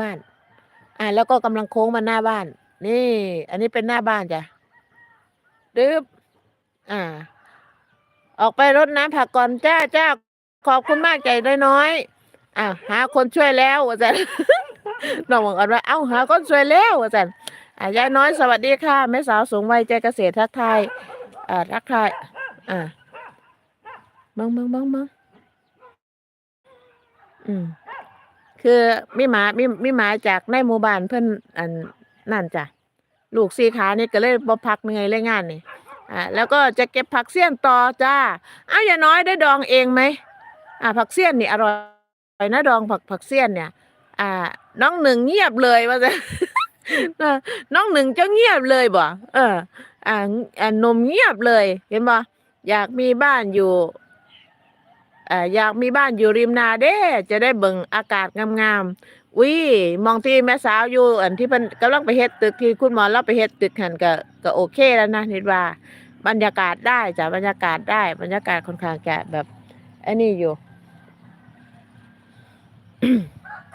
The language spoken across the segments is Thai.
บ้าน อ่าแล้วก็กำลังโค้งมาหน้าบ้าน นี่ อันนี้เป็นหน้าบ้านจ้ะดึบอ่า ออกไปรดน้ำผักก่อนจ้าจ้าขอบคุณมากใจน้อยอ่าหาคนช่วยแล้วว่าจันน้องบอกกันว่า เอ้าหาคนช่วยแล้วว่าจันอ่ายายน้อยสวัสดีค่ะแม่สาวสูงวัยใจเกษตรทักทายอ่าทักทายอ่ามึงมึงมึงมึงอืม คือมีหมามีมีหมาจากในหมู่บ้านเพิ่อนอันนั่นจ้ะลูกสีขานี่ก็เลยบ่พักเหนื่อยเลยงานนี่อ่าแล้วก็จะเก็บผักเสี้ยนต่อจ้าอ้าวอย่าน้อยได้ดองเองไหมอ่าผักเสี้ยนนี่อร่อยนะดองผักผักเสี้ยนเนี่ย อ่า น้องหนึ่งเงียบเลยว่าจะน้องหนึ่งจะเงียบเลยบ่เออ อ่าอ่านมเงียบเลยเห็นบ่อยากมีบ้านอยู่ ออยากมีบ้านอยู่ริมนาเด้ จะได้เบิ่งอากาศงามๆอุ้ยมองที่แม่สาวอยู่ อันที่เพิ่นกำลังไปเฮ็ดตึกที่คุณหมอเราไปเฮ็ดตึกหันก็ก็โอเคแล้วนะนิดว่า บรรยากาศได้จ้ะบรรยากาศได้ บรรยากาศค่อนข้างจะแบบอันนี้อยู่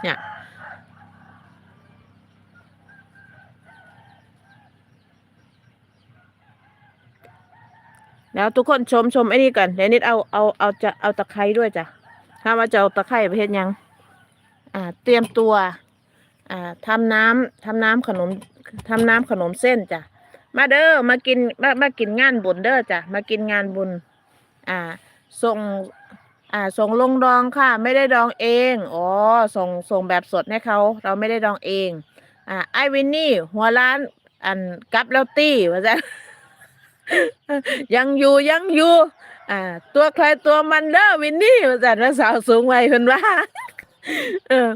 เนี่ย แล้วทุกคนชมชมไอ้นี่ก่อนเดี๋ยวนิดเอาเอาเอาจะเอาตะไคร้ด้วยจ้ะถ้าว่าจะเอาตะไคร้ไปเฮ็ดหยัง อ่า เตรียมตัว อ่าทำน้ำทำน้ำขนมทำน้ำขนมเส้นจ้ะมาเด้อมากินมามากินงานบุญเด้อจ้ะมากินงานบุญ อ่า ส่ง อ่า ส่งลงดองค่ะ ไม่ได้ดองเองอ๋อส่งส่งแบบสดให้เขาเราไม่ได้ดองเอง อ่าไอวินนี่หัวร้านอันกับแล้วตี้ว่าจะ ยังอยู่ยังอยู่ อ่า ตัวใครตัวมันเด้อวินนี่ว่าจันว่าสาวสูงวัยเพิ่นว่าเออ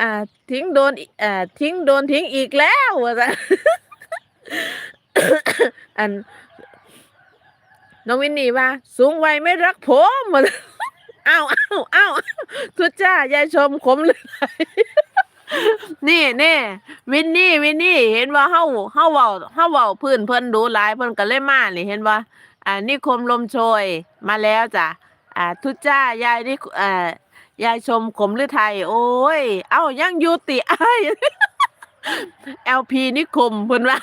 อ่า ทิ้งโดนอ่าทิ้งโดนทิ้งอีกแล้วว่าจันอันน้องวินนี่ว่า สูงวัยไม่รักผมว่าอ้าวอ้าวอ้าวทุจ้ายายชมขมเลย นี่นี่วินนี่วินนี่ เห็นว่าเฮาเฮาเว้าเฮาเว้าพื้นเพิ่นดูหลายเพิ่นก็เลยมานี่เห็นบ่าอ่านิคมลมโชยมาแล้วจ้ะอ่า ทุจ้ายายนี่อ่ายายชมขมฤทัยโอ้ย เอ้ายังอยู่ติอ้าย LP นิคมเพิ่นว่า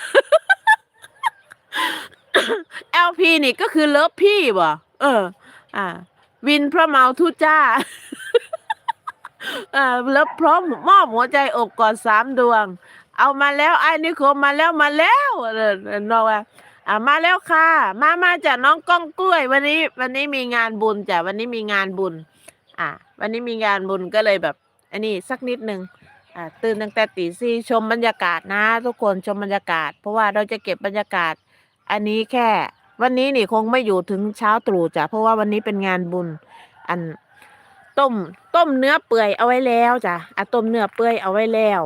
LP นี่ก็คือเลิฟพี่บ่เออ อ่า วินพระเมาทุจ้า อ่าแล้วพร้อมมอบหัวใจอบกอดสามดวง เอามาแล้วไอ้นิโคมมาแล้วมาแล้วเออน้องว่าอ่ามาแล้วค่ะ มามาจากน้องก้องกล้วย วันนี้ วันนี้มีงานบุญจ้ะวันนี้มีงานบุญ อ่า วันนี้มีงานบุญก็เลยแบบ อันนี้สักนิดหนึ่งอ่าตื่นตั้งแต่ตีสี่ชมบรรยากาศนะ ทุกคนชมบรรยากาศ เพราะว่าเราจะเก็บบรรยากาศ อันนี้แค่ วันนี้นี่คงไม่อยู่ถึงเช้าตรู่จ้ะเพราะว่าวันนี้เป็นงานบุญ อัน ต้ม ต้มเนื้อเปื่อยเอาไว้แล้วจ้ะอะต้มเนื้อเปื่อยเอาไว้แล้ว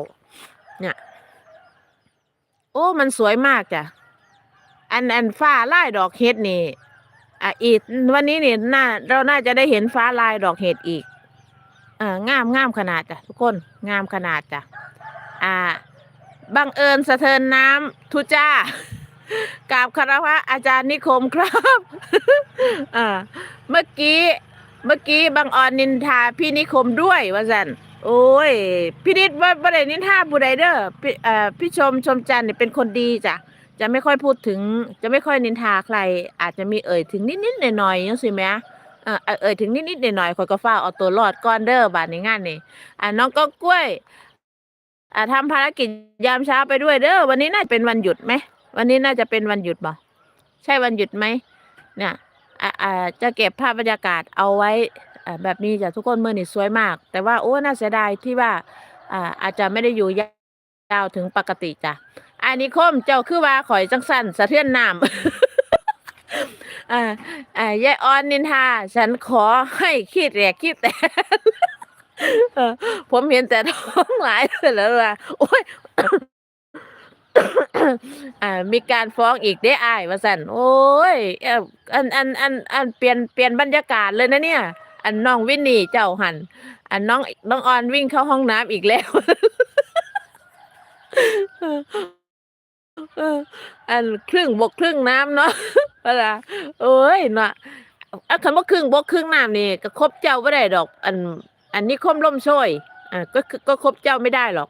เนี่ย โอ้ มันสวยมากจ้ะ อันอันฟ้าลายดอกเห็ดนี่อะอีกวันนี้นี่น่าเราน่าจะได้เห็นฟ้าลายดอกเห็ดอีกเอ่างามงามขนาดจ้ะทุกคนงามขนาดจ้ะอ่าบังเอิญสะเทินน้ำทุจ้ากราบคารวะอาจารย์นิคมครับ อ่า เมื่อกี้ เมื่อกี้บางออนนินทาพี่นิคมด้วยว่าสันโอ้ยพี่นิดว่าบ่ได้นินทาผู้ใดเด้อพี่เอ่อพี่ชมชมจันเนี่ยเป็นคนดีจ้ะจะไม่ค่อยพูดถึง จะไม่ค่อยนินทาใคร อาจจะมีเอ่ยถึงนิดๆหน่อยๆจังซี่แหมเอ่อเอ่ยถึงนิดๆหน่อยๆข่อยก็ฟ้าเอาตัวรอดก่อนเด้อบาดในงานนี่อ่าน้องก็กล้วย อ่าทำภารกิจยามเช้าไปด้วยเด้อวันนี้น่าจะเป็นวันหยุดไหมวันนี้น่าจะเป็นวันหยุดบ่ใช่วันหยุดไหมเนี่ย อ่าจะเก็บภาพบรรยากาศเอาไว้แบบนี้จ้ะทุกคนเมื่อนี่สวยมาก แต่ว่าโอ้น่าเสียดายที่ว่าอ่าอาจจะไม่ได้อยู่ยาวถึงปกติจ้ะอันนี้คมเจ้าคือว่าข่อยจังสั้นสะเทือนน้ำอ่าอ่ายายออนนินทา ฉันขอให้ขี้แตกขี้แตกเออผมเห็นแต่ท้องหลายเลยแล้วว่าโอ้ย อ่า มีการฟ้องอีกได้อายว่าสันโอ้ยอันอันอันอันเปลี่ยนเปลี่ยนบรรยากาศเลยนะเนี่ย อันน้องวินนี่เจ้าหัน อันน้องน้องออนวิ่งเข้าห้องน้ำอีกแล้วอันครึ่งบกครึ่งน้ำเนาะเวลาโอ้ยเนาะอันคำว่าครึ่งบกครึ่งน้ำนี่ก็ครบเจ้าไม่ได้ดอก อัน อันนี้คมล่มโชยอ่าก็ก็ครบเจ้าไม่ได้หรอก